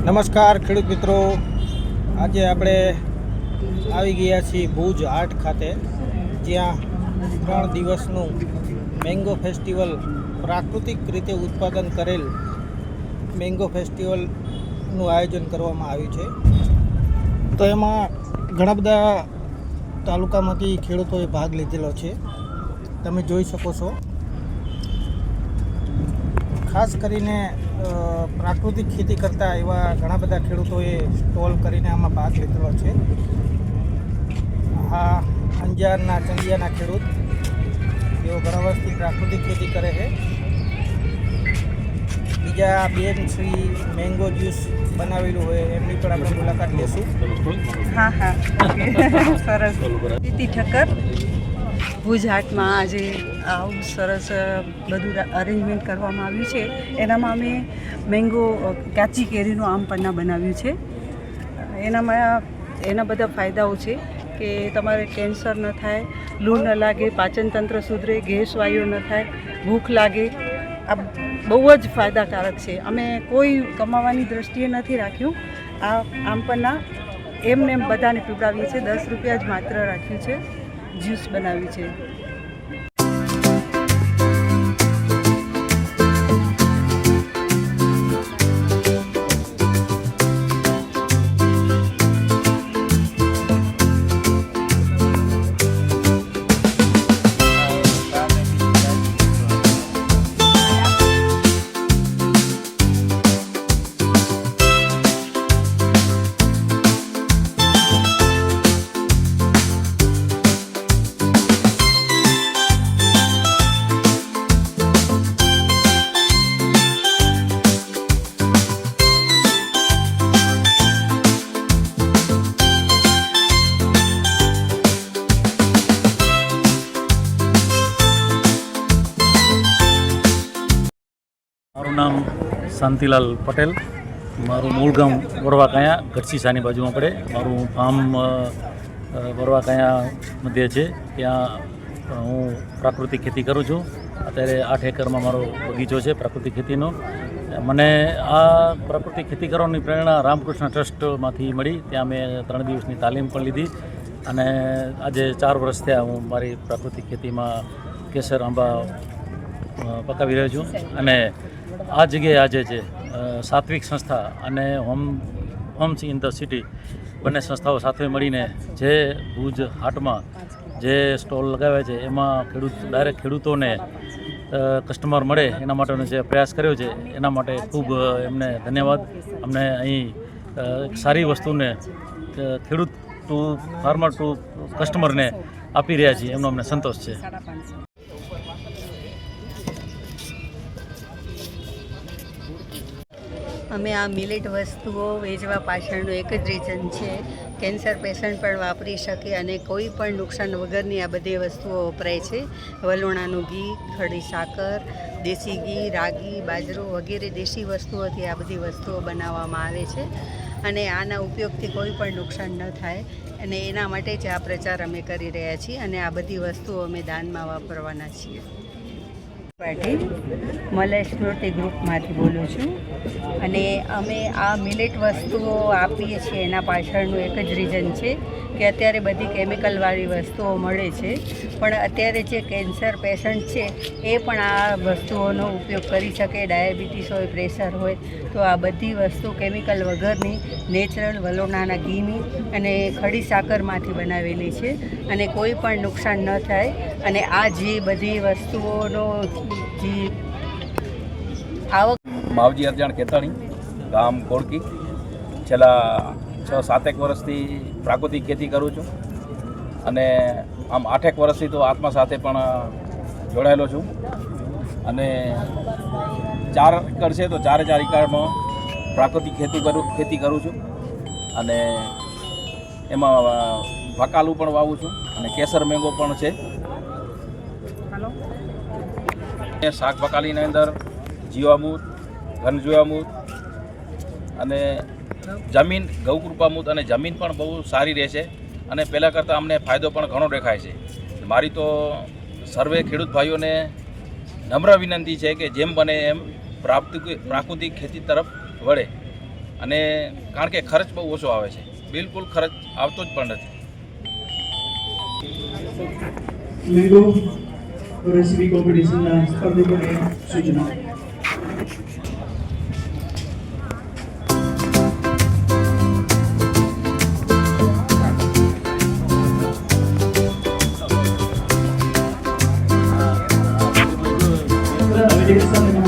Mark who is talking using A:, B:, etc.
A: નમસ્કાર, ખેડૂત મિત્રો. આજે આપણે આવી ગયા છીએ ભુજ આર્ટ ખાતે, જ્યાં ત્રણ દિવસનું મેંગો ફેસ્ટિવલ પ્રાકૃતિક રીતે ઉત્પાદન કરેલ મેંગો ફેસ્ટિવલનું આયોજન કરવામાં આવ્યું છે. તો એમાં ઘણા બધા તાલુકામાંથી ખેડૂતોએ ભાગ લીધેલો છે. તમે જોઈ શકો છો. ખાસ કરીને પ્રાકૃતિક ખેતી કરતા એવા ઘણા બધા ખેડૂતોએ સ્ટોલ કરીને આમાં ભાગ લીધેલો છે. આ અંજારના ચંદિયાના ખેડૂત તેઓ ઘણા વર્ષથી પ્રાકૃતિક ખેતી કરે છે. બીજા બેન શ્રી મેંગો જ્યુસ બનાવેલું હોય એમની પણ આપણે મુલાકાત લેશું.
B: હા હા. સરસ. ઠક્કર. ભુજ હાટમાં આજે આવું સરસ બધું અરેન્જમેન્ટ કરવામાં આવ્યું છે. એનામાં અમે મેંગો કાચી કેરીનું આમ પન્ના બનાવ્યું છે. એનામાં, એના બધા ફાયદાઓ છે કે તમારે કેન્સર ન થાય લૂ ન લાગે, પાચનતંત્ર સુધરે, ગેસ, વાયુ ન થાય, ભૂખ લાગે. આ બહુ જ ફાયદાકારક છે. અમે કોઈ કમાવાની દ્રષ્ટિએ નથી રાખ્યું. આ આમ પન્ના એમ બધાને પીવડાવીએ છીએ. દસ રૂપિયા જ માત્ર રાખ્યું છે. જ્યુસ બનાવ્યું છે.
C: શાંતિલાલ પટેલ. મારું મૂળ ગામ વરવાકાયા ગઢસીસાની બાજુમાં પડે. મારું ફાર્મ વડવા વરવાકાયા મધ્ય છે. ત્યાં હું પ્રાકૃતિક ખેતી કરું છું. અત્યારે આઠ એકરમાં મારો બગીચો છે પ્રાકૃતિક ખેતીનો. મને આ પ્રાકૃતિક ખેતી કરવાની પ્રેરણા રામકૃષ્ણ ટ્રસ્ટમાંથી મળી. ત્યાં મેં ત્રણ દિવસની તાલીમ પણ લીધી. અને આજે ચાર વર્ષ થયા હું મારી પ્રાકૃતિક ખેતીમાં કેસર, આંબા પકાવી રહ્યો છું. અને આ જગ્યાએ આજે છે સાત્વિક સંસ્થા અને home homes in the city બંને સંસ્થાઓ સાથે મળીને જે ભુજ હાટમાં જે સ્ટોલ લગાવ્યા છે, એમાં ખેડૂત, ડાયરેક્ટ ખેડૂતોને કસ્ટમર મળે એના માટેનો જે પ્રયાસ કર્યો છે, એના માટે ખૂબ એમને ધન્યવાદ. અમને અહીં સારી વસ્તુને ખેડૂત ટુ ફાર્મર ટુ કસ્ટમરને આપી રહ્યા છીએ, એમનો અમને સંતોષ છે.
B: અમે આ મિલેટ વસ્તુઓ વેચવા પાછળનું એક જ રીઝન છે કેન્સર પેશન્ટ પણ વાપરી શકે અને કોઈ પણ નુકસાન વગરની આ બધી વસ્તુઓ વપરાય છે. વલોણાનું ઘી, ખડી સાકર, દેશી ઘી, રાગી, બાજરો વગેરે દેશી વસ્તુઓથી આ બધી વસ્તુઓ બનાવવામાં આવે છે અને આના ઉપયોગથી કોઈ પણ નુકસાન ન થાય અને એના માટે જ આ પ્રચાર અમે કરી રહ્યા છીએ અને આ બધી વસ્તુઓ અમે દાનમાં વાપરવાના છીએ. પાટીલ મલય સ્મૃતિ ગ્રુપમાંથી બોલું છું. અને અમે આ મિલેટ વસ્તુઓ આપીએ છીએ, એના પાછળનું એક જ રીઝન છે કે અત્યારે બધી કેમિકલવાળી વસ્તુઓ મળે છે. પણ અત્યારે જે કેન્સર પેશન્ટ છે, એ પણ આ વસ્તુઓનો ઉપયોગ કરી શકે. ડાયાબિટીસ હોય પ્રેશર હોય, તો આ બધી વસ્તુ કેમિકલ વગરની નેચરલ વલોણાના ઘીની અને ખડી સાકરમાંથી બનાવેલી છે. અને કોઈ પણ નુકસાન ન થાય. અને આ જે બધી વસ્તુઓનો જે આવક
D: માવજી અરજાણ કેતાણી, ગામ કોળકી છેલ્લા છ સાતેક વર્ષથી પ્રાકૃતિક ખેતી કરું છું. અને આમ આઠેક વર્ષથી તો આત્મા સાથે પણ જોડાયેલો છું. અને ચાર એકર છે તો ચારે ચાર એકરમાં પ્રાકૃતિક ખેતી કરું ખેતી કરું છું. અને એમાં વકાલું પણ વાવું છું અને કેસર મેંગો પણ છે. શાક વકાલીની અંદર જીવામૂત ઘનજીવામૂત અને જમીન ગૌકૃપામૂત અને જમીન પણ બહુ સારી રહેશે. અને પહેલાં કરતાં અમને ફાયદો પણ ઘણો દેખાય છે. મારી તો સર્વે ખેડૂત ભાઈઓને નમ્ર વિનંતી છે કે જેમ બને એમ પ્રાકૃતિક પ્રાકૃતિક ખેતી તરફ વળે. અને કારણ કે ખર્ચ બહુ ઓછો આવે છે. બિલકુલ ખર્ચ આવતો જ પણ નથી.
E: સૂચના. Cheers